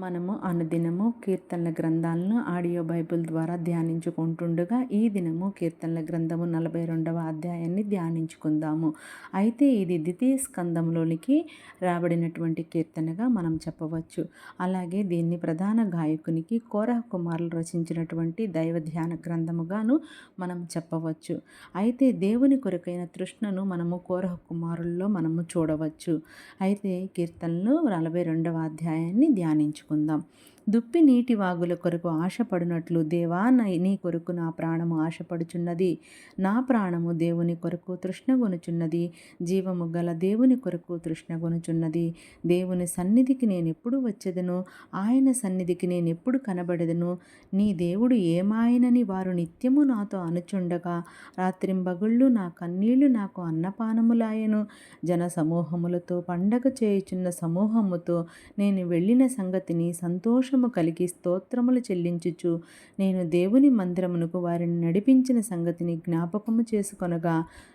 మనము అనుదినము కీర్తనల గ్రంథాలను ఆడియో బైబిల్ ద్వారా ధ్యానించుకుంటుండగా ఈ దినము కీర్తనల గ్రంథము నలభై రెండవ అధ్యాయాన్ని ధ్యానించుకుందాము. అయితే ఇది ద్వితీయ స్కందంలోనికి రాబడినటువంటి కీర్తనగా మనం చెప్పవచ్చు. అలాగే దీన్ని ప్రధాన గాయకునికి కోరహ కుమారులు రచించినటువంటి దైవ ధ్యాన గ్రంథముగాను మనం చెప్పవచ్చు. అయితే దేవుని కొరకైన తృష్ణను మనము కోరహ కుమారుల్లో మనము చూడవచ్చు. అయితే కీర్తనలు నలభై రెండవ అధ్యాయాన్ని ధ్యానించు నేర్చుకుందాం. దుప్పి నీటి వాగుల కొరకు ఆశపడినట్లు దేవా నీ కొరకు నా ప్రాణము ఆశపడుచున్నది. నా ప్రాణము దేవుని కొరకు తృష్ణగొనుచున్నది. జీవము గల దేవుని కొరకు తృష్ణగొనుచున్నది. దేవుని సన్నిధికి నేను ఎప్పుడు వచ్చేదను? ఆయన సన్నిధికి నేను ఎప్పుడు కనబడదను? నీ దేవుడు ఏమాయనని వారు నిత్యము నాతో అనుచుండగా రాత్రింబగుళ్ళు నా కన్నీళ్ళు నాకు అన్నపానములాయను. జన సమూహములతో పండగ చేయుచున్న సమూహముతో నేను వెళ్ళిన సంగతిని సంతోష సంతోషము కలిగి స్తోత్రములు చెల్లించుచు నేను దేవుని మందిరమునకు వారిని నడిపించిన సంగతిని జ్ఞాపకము చేసుకొనగా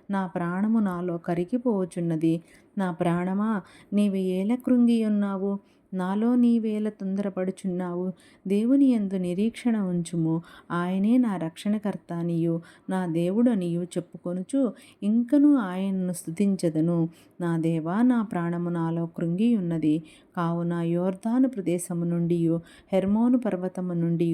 నా ప్రాణము నాలో కరిగిపోవచున్నది నా ప్రాణమా నీవు ఏల కృంగి ఉన్నావు నాలో నీవేల తొందరపడుచున్నావు. దేవుని ఎందు నిరీక్షణ ఉంచుము. ఆయనే నా రక్షణకర్త అనియు నా దేవుడనియు చెప్పుకొనుచు ఇంకను ఆయన్ను స్థుతించదను నా దేవా నా ప్రాణము నాలో కృంగి ఉన్నది కావున యోర్ధాను ప్రదేశము నుండి హెర్మోను పర్వతము నుండి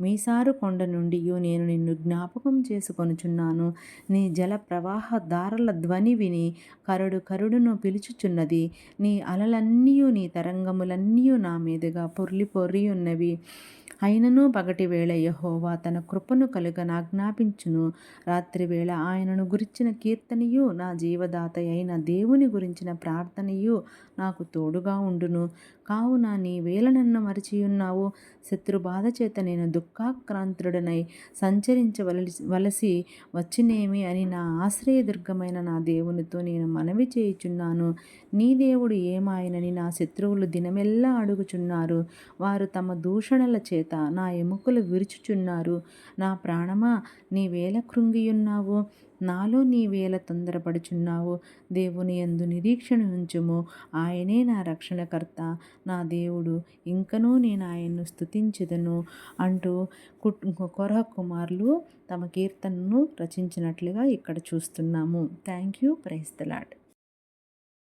మీసారు కొండ నుండి నేను నిన్ను జ్ఞాపకం చేసుకొనుచున్నాను. నీ జల ప్రవాహ దారల ధ్వని విని కరుడు కరుడును పిలుచుచున్నది. నీ అలలన్నీ నీ తరంగములన్నీ నా మీదుగా పొర్లి పొర్రి ఉన్నవి. అయినను పగటి వేళ యహోవా తన కృపను కలుగనాజ్ఞాపించును రాత్రి వేళ ఆయనను గురించిన కీర్తనయు నా జీవదాత అయిన దేవుని గురించిన ప్రార్థనయు నాకు తోడుగా ఉండును. కావున నీ వేల నన్ను మరిచియున్నావు. శత్రుబాధ చేత నేను దుఃఖాక్రాంతుడనై సంచరించవలసి వలసి వచ్చినేమి అని నా ఆశ్రయదుర్గమైన నా దేవునితో నేను మనవి చేయుచున్నాను. నీ దేవుడు ఏమాయనని నా శత్రువులు దినమెల్లా అడుగుచున్నారు. వారు తమ దూషణల చేత చేత నా ఎముకలు విరుచుచున్నారు. నా ప్రాణమా నీ వేల కృంగియున్నావు. నాలో నీ వేల తొందరపడుచున్నావు. దేవుని ఎందు నిరీక్షణ ఉంచుము. ఆయనే నా రక్షణకర్త. నా దేవుడు ఇంకనూ నేను ఆయన్ను స్థుతించదను అంటూ కొరహ కుమారులు తమ కీర్తనను రచించినట్లుగా ఇక్కడ చూస్తున్నాము. Thank you. ప్రైస్తలాడ్